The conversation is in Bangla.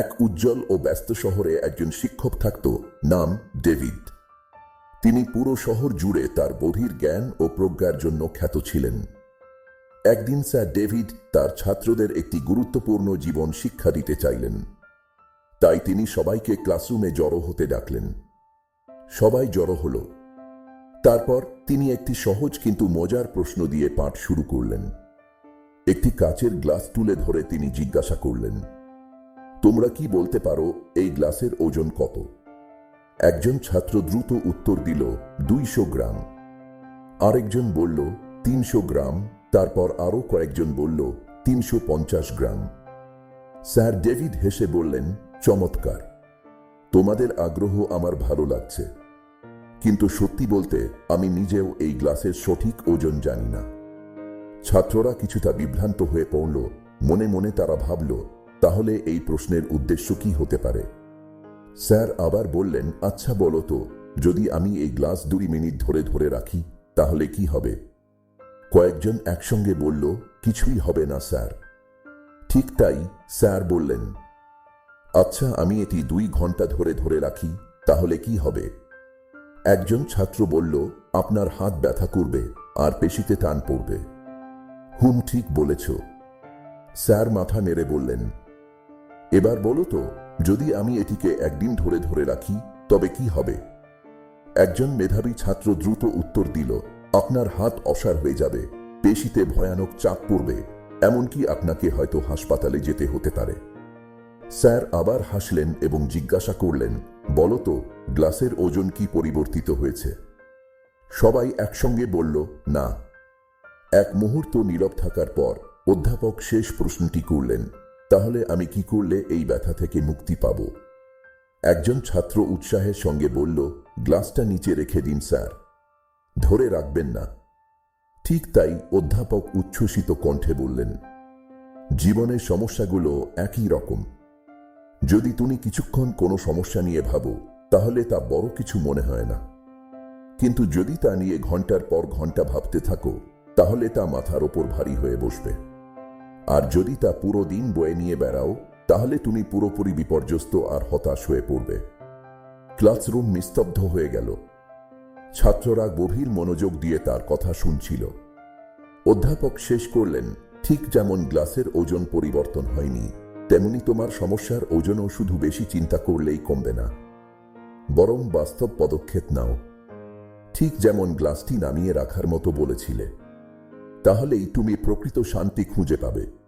এক উজ্জ্বল ও ব্যস্ত শহরে একজন শিক্ষক থাকত, নাম ডেভিড। তিনি পুরো শহর জুড়ে তার বধির জ্ঞান ও প্রজ্ঞার জন্য খ্যাত ছিলেন। একদিন স্যার ডেভিড তার ছাত্রদের একটি গুরুত্বপূর্ণ জীবন শিক্ষা দিতে চাইলেন। তাই তিনি সবাইকে ক্লাসরুমে জড়ো হতে ডাকলেন। সবাই জড়ো হল। তারপর তিনি একটি সহজ কিন্তু মজার প্রশ্ন দিয়ে পাঠ শুরু করলেন। একটি কাচের গ্লাস তুলে ধরে তিনি জিজ্ঞাসা করলেন তোমরা কি বলতে পারো, এই গ্লাসের ওজন কত? একজন ছাত্র দ্রুত উত্তর দিল, দুইশো গ্রাম। আরেকজন বলল, তিনশো গ্রাম। তারপর আরও কয়েকজন বলল, তিনশো পঞ্চাশ গ্রাম। স্যার ডেভিড হেসে বললেন, চমৎকার। তোমাদের আগ্রহ আমার ভালো লাগছে। কিন্তু সত্যি বলতে, আমি নিজেও এই গ্লাসের সঠিক ওজন জানি না। ছাত্ররা কিছুটা বিভ্রান্ত হয়ে পড়ল, মনে মনে তারা ভাবল তাহলে এই প্রশ্নের উদ্দেশ্য কি হতে পারে? স্যার আবার বললেন আচ্ছা বলো তো, যদি আমি এই গ্লাস দুই মিনিট ধরে ধরে রাখি, তাহলে কি হবে? কয়েকজন একসঙ্গে বলল, কিছুই হবে না, স্যার। ঠিক তাই স্যার বললেন আচ্ছা আমি এটি দুই ঘণ্টা ধরে ধরে রাখি, তাহলে কি হবে? একজন ছাত্র বলল, আপনার হাত ব্যথা করবে, আর পেশিতে টান পড়বে। হুম, ঠিক বলেছ। স্যার মাথা নেড়ে বললেন এবার বলো তো, যদি আমি এটিকে একদিন ধরে ধরে রাখি, তবে কি হবে? একজন মেধাবী ছাত্র দ্রুত উত্তর দিল, আপনার হাত অসার হয়ে যাবে, পেশিতে ভয়ানক চাপ পড়বে, এমনকি আপনাকে হয়তো হাসপাতালে যেতে হতে পারে। স্যার আবার হাসলেন এবং জিজ্ঞাসা করলেন বলতো গ্লাসের ওজন কি পরিবর্তিত হয়েছে? সবাই একসঙ্গে বলল, না। এক মুহূর্ত নীরব থাকার পর অধ্যাপক শেষ প্রশ্নটি করলেন তাহলে আমি কি করলে এই ব্যথা থেকে মুক্তি পাব? একজন ছাত্র উৎসাহের সঙ্গে বলল, গ্লাসটা নিচে রেখে দিন, স্যার। ধরে রাখবেন না। ঠিক তাই অধ্যাপক উচ্ছ্বসিত কণ্ঠে বললেন, জীবনের সমস্যাগুলো একই রকম। যদি তুমি কিছুক্ষণ কোনো সমস্যা নিয়ে ভাবো, তাহলে তা বড় কিছু মনে হয় না। কিন্তু যদি তা নিয়ে ঘণ্টার পর ঘণ্টা ভাবতে থাকো, তাহলে তা মাথার ওপর ভারী হয়ে বসবে। আর যদি তা পুরো দিন বয়ে নিয়ে বেড়াও, তাহলে তুমি পুরোপুরি বিপর্যস্ত আর হতাশ হয়ে পড়বে। ক্লাসরুম নিস্তব্ধ হয়ে গেল। ছাত্ররা গভীর মনোযোগ দিয়ে তার কথা শুনছিল। অধ্যাপক শেষ করলেন, ঠিক যেমন গ্লাসের ওজন পরিবর্তন হয়নি, তেমনি তোমার সমস্যার ওজনও শুধু বেশি চিন্তা করলেই কমবে না। বরং বাস্তব পদক্ষেপ নাও। ঠিক যেমন গ্লাসটি নামিয়ে রাখার মতো বলেছিলে। তাহলেই তুমি প্রকৃত শান্তি খুঁজে পাবে।